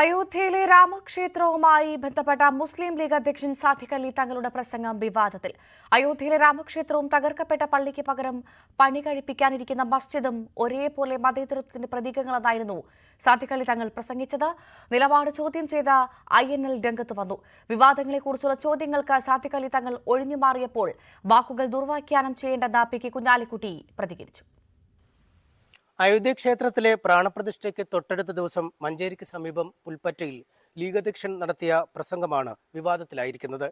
അയോധ്യയിലെ രാമക്ഷേത്രവുമായി ബന്ധപ്പെട്ട മുസ്ലിം ലീഗ് അധ്യക്ഷൻ സാദിഖ് അലി തങ്ങളുടെ പ്രസംഗം വിവാദത്തിൽ. അയോധ്യയിലെ രാമക്ഷേത്രവും തകർക്കപ്പെട്ട പള്ളിക്ക് പകരം പണി കഴിപ്പിക്കാനിരിക്കുന്ന മസ്ജിദും ഒരേപോലെ മതേതൃത്വത്തിന്റെ പ്രതീകങ്ങളെന്നായിരുന്നു സാദിഖ് അലി തങ്ങൾ പ്രസംഗിച്ചത്. നിലപാട് ചോദ്യം ചെയ്ത ഐ എൻ എൽ രംഗത്ത് വന്നു. വിവാദങ്ങളെക്കുറിച്ചുള്ള ചോദ്യങ്ങൾക്ക് സാദിഖ് അലി തങ്ങൾ ഒഴിഞ്ഞുമാറിയപ്പോൾ വാക്കുകൾ ദുർവാഖ്യാനം ചെയ്യേണ്ടെന്ന് പി കെ കുഞ്ഞാലിക്കുട്ടി പ്രതികരിച്ചു. അയോധ്യ ക്ഷേത്രത്തിലെ പ്രാണപ്രതിഷ്ഠയ്ക്ക് തൊട്ടടുത്ത ദിവസം മഞ്ചേരിക്ക് സമീപം പുൽപ്പറ്റയിൽ ലീഗ് അധ്യക്ഷൻ നടത്തിയ പ്രസംഗമാണ് വിവാദത്തിലായിരിക്കുന്നത്.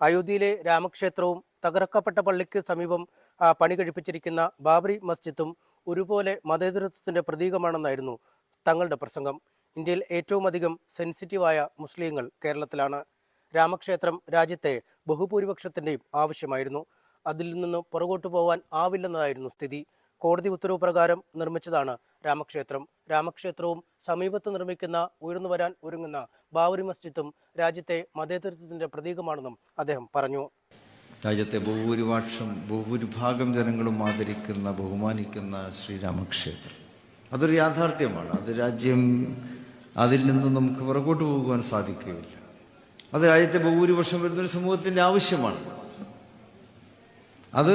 അയോധ്യയിലെ രാമക്ഷേത്രവും തകർക്കപ്പെട്ട പള്ളിക്ക് സമീപം പണി കഴിപ്പിച്ചിരിക്കുന്ന ബാബറി മസ്ജിദും ഒരുപോലെ മതേതരത്വത്തിന്റെ പ്രതീകമാണെന്നായിരുന്നു തങ്ങളുടെ പ്രസംഗം. ഇന്ത്യയിൽ ഏറ്റവും അധികം സെൻസിറ്റീവായ മുസ്ലിങ്ങൾ കേരളത്തിലാണ്. രാമക്ഷേത്രം രാജ്യത്തെ ബഹുഭൂരിപക്ഷത്തിന്റെയും ആവശ്യമായിരുന്നു. അതിൽ നിന്ന് പുറകോട്ടു പോകാൻ ആവില്ലെന്നതായിരുന്നു സ്ഥിതി. കോടതി ഉത്തരവ് പ്രകാരം നിർമ്മിച്ചതാണ് രാമക്ഷേത്രം. രാമക്ഷേത്രവും സമീപത്ത് നിർമ്മിക്കുന്ന ഉയർന്നു വരാൻ ഒരുങ്ങുന്ന ബാബറി മസ്ജിദും രാജ്യത്തെ മതേതരത്വത്തിന്റെ പ്രതീകമാണെന്നും അദ്ദേഹം പറഞ്ഞു. രാജ്യത്തെ ബഹുഭൂരിപക്ഷം ബഹുഭൂരിഭാഗം ജനങ്ങളും ആദരിക്കുന്ന ബഹുമാനിക്കുന്ന ശ്രീരാമക്ഷേത്രം അതൊരു യാഥാർത്ഥ്യമാണ്. അത് രാജ്യം അതിൽ നിന്ന് നമുക്ക് പുറകോട്ട് പോകുവാൻ സാധിക്കുകയില്ല. അത് രാജ്യത്തെ ബഹുഭൂരിപക്ഷം വരുന്നൊരു സമൂഹത്തിന്റെ ആവശ്യമാണ്. അത്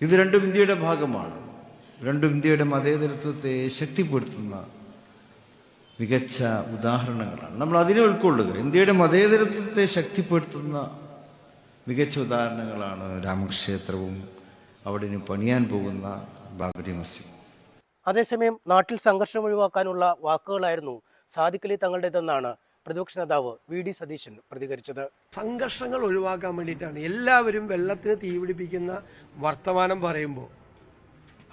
ഇത് രണ്ടും ഇന്ത്യയുടെ ഭാഗമാണ്. രണ്ടും ഇന്ത്യയുടെ മതേതരത്വത്തെ ശക്തിപ്പെടുത്തുന്ന മികച്ച ഉദാഹരണങ്ങളാണ്. നമ്മൾ അതിനെ ഉൾക്കൊള്ളുക. ഇന്ത്യയുടെ മതേതരത്വത്തെ ശക്തിപ്പെടുത്തുന്ന മികച്ച ഉദാഹരണങ്ങളാണ് രാമക്ഷേത്രവും അവിടെ പണിയാൻ പോകുന്ന ബാബരി മസ്ജിദ്. അതേസമയം നാട്ടിൽ സംഘർഷം ഒഴിവാക്കാനുള്ള വാക്കുകളായിരുന്നു സാദിഖലി തങ്ങളുടേതെന്നാണ് പ്രതിപക്ഷ നേതാവ് വി ഡി സതീശൻ പ്രതികരിച്ചത്. സംഘർഷങ്ങൾ ഒഴിവാക്കാൻ വേണ്ടിയിട്ടാണ്. എല്ലാവരും വെള്ളത്തിന് തീപിടിപ്പിക്കുന്ന വർത്തമാനം പറയുമ്പോൾ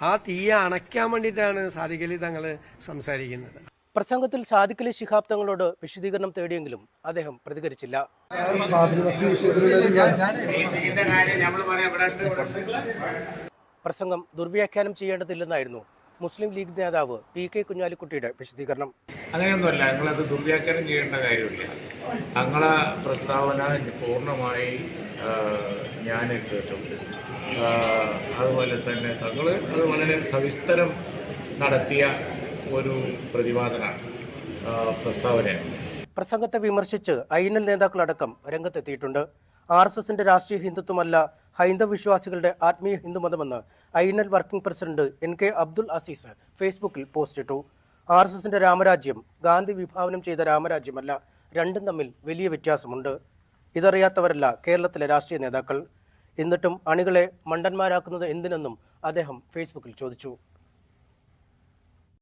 ആ തീയെ അണയ്ക്കാൻ വേണ്ടിയിട്ടാണ് സാദിഖലി തങ്ങൾ സംസാരിക്കുന്നത്. പ്രസംഗത്തിൽ സാദിഖലി ശിഹാബ് തങ്ങളോട് വിശദീകരണം തേടിയെങ്കിലും അദ്ദേഹം പ്രതികരിച്ചില്ല. പ്രസംഗം ദുർവ്യാഖ്യാനം ചെയ്യേണ്ടതില്ലെന്നായിരുന്നു മുസ്ലിം ലീഗ് നേതാവ് പി കെ കുഞ്ഞാലിക്കുട്ടിയുടെ വിശദീകരണം. അങ്ങനെയൊന്നുമല്ല ഞങ്ങളത് ദുർവ്യാഖ്യാനം ചെയ്യേണ്ട കാര്യമില്ല. ഞങ്ങളെ പ്രസ്താവന പൂർണമായി ഞാൻ ആ, അതുപോലെ തന്നെ തങ്ങൾ അത് വളരെ സവിസ്തരം നടത്തിയ ഒരു പ്രതിപാദനമാണ് പ്രസ്താവനയാണ്. പ്രസംഗത്തെ വിമർശിച്ച് ഐനൽ നേതാക്കളടക്കം രംഗത്തെത്തിയിട്ടുണ്ട്. ആർ എസ് എസിന്റെ രാഷ്ട്രീയ ഹിന്ദുത്വമല്ല ഹൈന്ദവ വിശ്വാസികളുടെ ആത്മീയ ഹിന്ദുമതമെന്ന് I N L working president N K Abdul Aziz ഫേസ്ബുക്കിൽ പോസ്റ്റിട്ടു ആർ എസ് എസിന്റെ രാമരാജ്യം ഗാന്ധി വിഭാവനം ചെയ്ത രാമരാജ്യമല്ല രണ്ടും തമ്മിൽ വലിയ വ്യത്യാസമുണ്ട്. ഇതറിയാത്തവരല്ല കേരളത്തിലെ രാഷ്ട്രീയ നേതാക്കൾ. എന്നിട്ടും അണികളെ മണ്ടന്മാരാക്കുന്നത് എന്തിനെന്നും അദ്ദേഹം ഫേസ്ബുക്കിൽ ചോദിച്ചു.